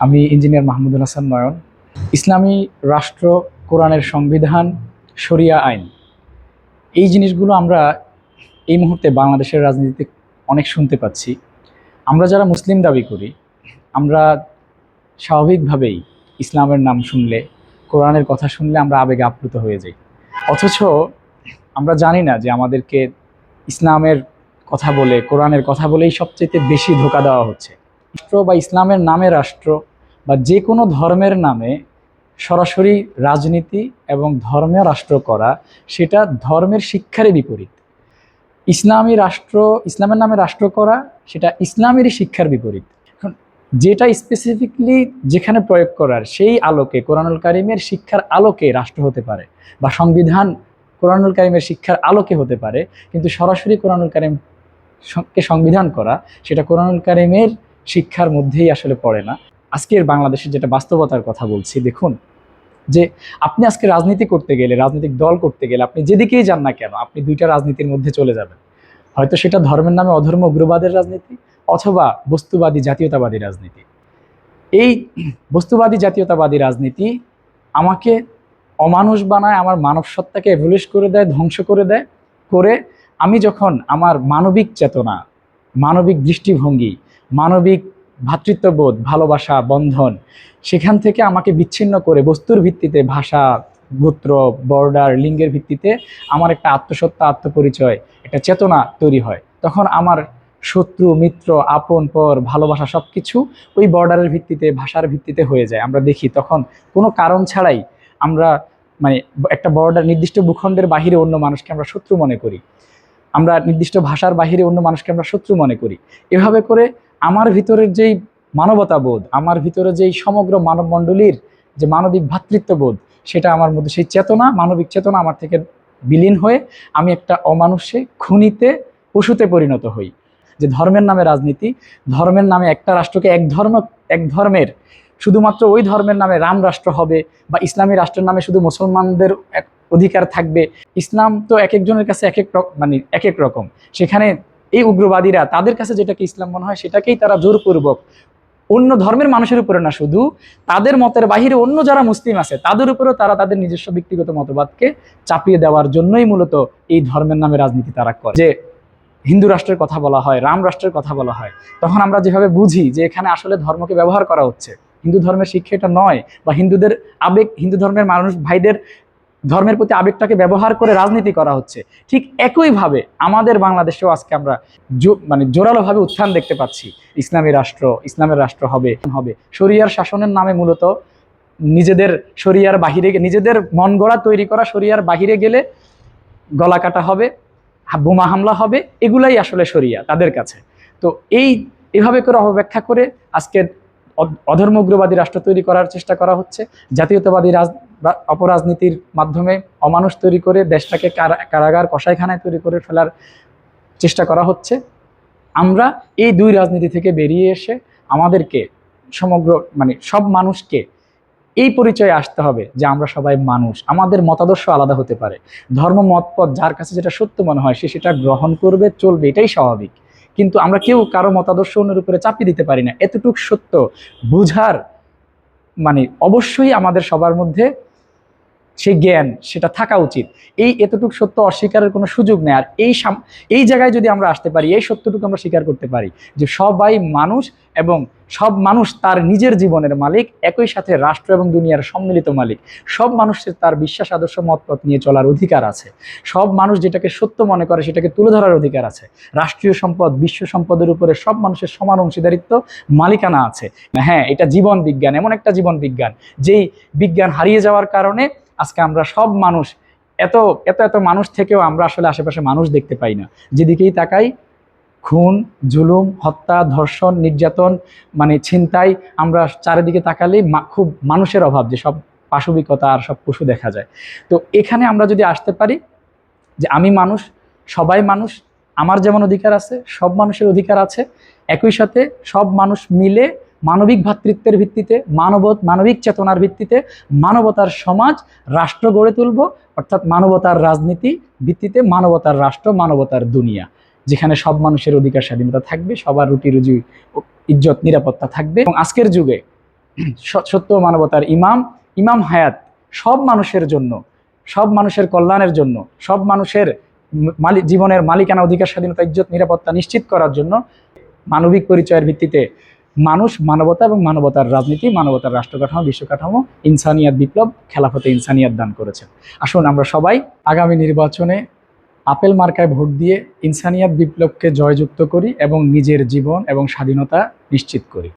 আমি ইঞ্জিনিয়ার মাহমুদুল হাসান নয়ন ইসলামী রাষ্ট্র, কোরআনের সংবিধান, শরিয়া আইন। এই জিনিসগুলো আমরা এই মুহূর্তে বাংলাদেশের রাজনীতিতে অনেক শুনতে পাচ্ছি। আমরা যারা মুসলিম দাবি করি, আমরা স্বাভাবিকভাবেই ইসলামের নাম শুনলে, কোরআনের কথা শুনলে আমরা আবেগে আপ্লুত হয়ে যাই। অথচ আমরা জানি না যে আমাদেরকে ইসলামের কথা বলে, কোরআনের কথা বলেই সবচেয়ে বেশি ধোকা দেওয়া হচ্ছে। রাষ্ট্র বা ইসলামের নামে রাষ্ট্র বা যে কোনো ধর্মের নামে সরাসরি রাজনীতি এবং ধর্মীয় রাষ্ট্র করা, সেটা ধর্মের শিক্ষারই বিপরীত। ইসলামী রাষ্ট্র, ইসলামের নামে রাষ্ট্র করা, সেটা ইসলামেরই শিক্ষার বিপরীত। এখন যেটা স্পেসিফিকলি যেখানে প্রয়োগ করার, সেই আলোকে, কোরআনুল কারিমের শিক্ষার আলোকে রাষ্ট্র হতে পারে বা সংবিধান কোরআনুল কারিমের শিক্ষার আলোকে হতে পারে, কিন্তু সরাসরি কোরআনুল কারিমকে সংবিধান করা, সেটা কোরআনুল কারিমের শিক্ষার মধ্যেই আসলে পড়ে না। আজকের বাংলাদেশের যেটা বাস্তবতার কথা বলছি, দেখুন, যে আপনি আজকে রাজনীতি করতে গেলে, রাজনৈতিক দল করতে গেলে আপনি যেদিকেই যান না কেন, আপনি দুইটা রাজনীতির মধ্যে চলে যাবেন। হয়তো সেটা ধর্মের নামে অধর্ম, উগ্রবাদের রাজনীতি অথবা বস্তুবাদী, জাতীয়তাবাদী রাজনীতি। এই বস্তুবাদী, জাতীয়তাবাদী রাজনীতি আমাকে অমানুষ বানায়, আমার মানব সত্তাকে করে দেয়, ধ্বংস করে দেয়, করে আমি যখন আমার মানবিক চেতনা, মানবিক দৃষ্টিভঙ্গি, মানবিক ভ্রাতৃত্ববোধ ভালোবাসা, বন্ধন, সেখান থেকে আমাকে বিচ্ছিন্ন করে বস্তুর ভিত্তিতে ভাষা, গোত্র, বর্ডার, লিঙ্গের ভিত্তিতে আমার একটা আত্মসত্তা আত্মপরিচয়, একটা চেতনা তৈরি হয়। তখন আমার শত্রু, মিত্র, আপন, পর, ভালোবাসা সব কিছু ওই বর্ডারের ভিত্তিতে, ভাষার ভিত্তিতে হয়ে যায়। আমরা দেখি তখন কোনো কারণ ছাড়াই আমরা মানে একটা বর্ডার, নির্দিষ্ট ভূখণ্ডের বাহিরে অন্য মানুষকে আমরা শত্রু মনে করি। আমরা নির্দিষ্ট ভাষার বাহিরে অন্য মানুষকে আমরা শত্রু মনে করি। এভাবে করে আমার ভিতরের যেই মানবতাবোধ, আমার ভিতরে যেই সমগ্র মানবমণ্ডলীর যে মানবিক ভ্রাতৃত্ববোধ সেটা আমার মধ্যে সেই চেতনা, মানবিক চেতনা আমার থেকে বিলীন হয়ে আমি একটা অমানুষে খুনিতে, পশুতে পরিণত হই। যে ধর্মের নামে রাজনীতি, ধর্মের নামে একটা রাষ্ট্রকে এক ধর্ম, এক ধর্মের শুধুমাত্র ওই ধর্মের নামে রাম রাষ্ট্র হবে বা ইসলামী রাষ্ট্রের নামে শুধু মুসলমানদের অধিকার থাকবে। ইসলাম তো এক একজনের কাছে এক এক মানে এক এক রকম। সেখানে এই উগ্রবাদীরা তাদের কাছে যেটাকে ইসলাম মনে হয় সেটাকেই তারা জোরপূর্বক অন্য ধর্মের মানুষের উপরে না, শুধু তাদের মতের বাহিরে অন্য যারা মুসলিম আছে, তাদের উপরেও তারা তাদের নিজস্ব ব্যক্তিগত মতবাদকে চাপিয়ে দেওয়ার জন্যই মূলত এই ধর্মের নামে রাজনীতি তারা করে। যে হিন্দু রাষ্ট্রের কথা বলা হয়, রাম রাষ্ট্রের কথা বলা হয়, তখন আমরা যেভাবে বুঝি যে এখানে আসলে ধর্মকে ব্যবহার করা হচ্ছে, হিন্দু ধর্মের শিক্ষা এটা নয় বা হিন্দুদের আবেগ, হিন্দু ধর্মের মানুষ, ভাইদের ধর্মের প্রতি আবেগটাকে ব্যবহার করে রাজনীতি করা হচ্ছে। ঠিক একইভাবে আমাদের বাংলাদেশেও আজকে আমরা মানে জোরালোভাবে উত্থান দেখতে পাচ্ছি। ইসলামী রাষ্ট্র, ইসলামের রাষ্ট্র হবে হবে। শরিয়ার শাসনের নামে মূলত নিজেদের শরিয়ার বাহিরে নিজেদের মন গড়া তৈরি করা শরিয়ার বাহিরে গেলে গলা কাটা হবে বোমা হামলা হবে, এগুলাই আসলে শরিয়া তাদের কাছে। তো এই, এভাবে করে অপব্যাখ্যা করে আজকে অধর্মগ্রবাদী রাষ্ট্র তৈরি করার চেষ্টা করা হচ্ছে। জাতীয়তাবাদী রাজ বা অপরাজনীতির মাধ্যমে অমানুষ তৈরি করে দেশটাকে কারাগার, কসাইখানায় তৈরি করে ফেলার চেষ্টা করা হচ্ছে। আমরা এই দুই রাজনীতি থেকে বেরিয়ে এসে আমাদেরকে সমগ্র মানে সব মানুষকে এই পরিচয়ে আসতে হবে যে আমরা সবাই মানুষ। আমাদের মতাদর্শ আলাদা হতে পারে। ধর্ম মতপথ যার কাছে যেটা সত্য মনে হয় সে সেটা গ্রহণ করবে, চলবে, এটাই স্বাভাবিক। কিন্তু আমরা কেউ কারও মতাদর্শ অন্যের উপরে চাপিয়ে দিতে পারি না। এতটুক সত্য বুঝার মানে অবশ্যই আমাদের সবার মধ্যে সেই জ্ঞান, সেটা থাকা উচিত। এই এতটুকু সত্য অস্বীকারের কোনো সুযোগ নেই। আর এই এই জায়গায় যদি আমরা আসতে পারি, এই সত্যটুকু আমরা স্বীকার করতে পারি যে সবাই মানুষ এবং সব মানুষ তার নিজের জীবনের মালিক, একই সাথে রাষ্ট্র এবং দুনিয়ার সম্মিলিত মালিক। সব মানুষের তার বিশ্বাস, আদর্শ মতপথ নিয়ে চলার অধিকার আছে। সব মানুষ যেটাকে সত্য মনে করে, সেটাকে তুলে ধরার অধিকার আছে। রাষ্ট্রীয় সম্পদ, বিশ্ব সম্পদের উপরে সব মানুষের সমান অংশীদারিত্ব, মালিকানা আছে। হ্যাঁ এটা জীবন বিজ্ঞান, এমন একটা জীবন বিজ্ঞান, যেই বিজ্ঞান হারিয়ে যাওয়ার কারণে আজকে আমরা সব মানুষ, এত এত এত মানুষ থেকেও আমরা আসলে আশেপাশে মানুষ দেখতে পাই না। যেদিকেই তাকাই, খুন, জুলুম, হত্যা, ধর্ষণ, নির্যাতন মানে ছিনতাই, আমরা চারিদিকে তাকালেই খুব মানুষের অভাব যে সব পাশবিকতা আর সব পশু দেখা যায়। তো এখানে আমরা যদি আসতে পারি যে আমি মানুষ, সবাই মানুষ, আমার যেমন অধিকার আছে, সব মানুষের অধিকার আছে, একই সাথে সব মানুষ মিলে মানবিক ভ্রাতৃত্বের ভিত্তিতে মানব মানবিক চেতনার ভিত্তিতে মানবতার সমাজ রাষ্ট্র গড়ে তুলব, অর্থাৎ মানবতার রাজনীতি ভিত্তিতে মানবতার রাষ্ট্র, মানবতার দুনিয়া, যেখানে সব মানুষের অধিকার, স্বাধীনতা থাকবে, সবার রুটি রুজি ইজ্জত, নিরাপত্তা থাকবে। এবং আজকের যুগে সত্য মানবতার ইমাম ইমাম হায়াত সব মানুষের জন্য, সব মানুষের কল্যাণের জন্য, সব মানুষের মালিক জীবনের মালিকানা, অধিকার, স্বাধীনতা, ইজ্জত, নিরাপত্তা নিশ্চিত করার জন্য মানবিক পরিচয়ের ভিত্তিতে মানুষ মানবতা এবং মানবতার রাজনীতি, মানবতার রাষ্ট্র কাঠামো বিশ্ব কাঠামো ইনসানিয়াত বিপ্লব, খেলাফতে ইনসানিয়াত দান করেছে। আসুন আমরা সবাই আগামী নির্বাচনে আপেল মার্কায় ভোট দিয়ে ইনসানিয়াত বিপ্লবকে জয়যুক্ত করি এবং নিজের জীবন এবং স্বাধীনতা নিশ্চিত করি।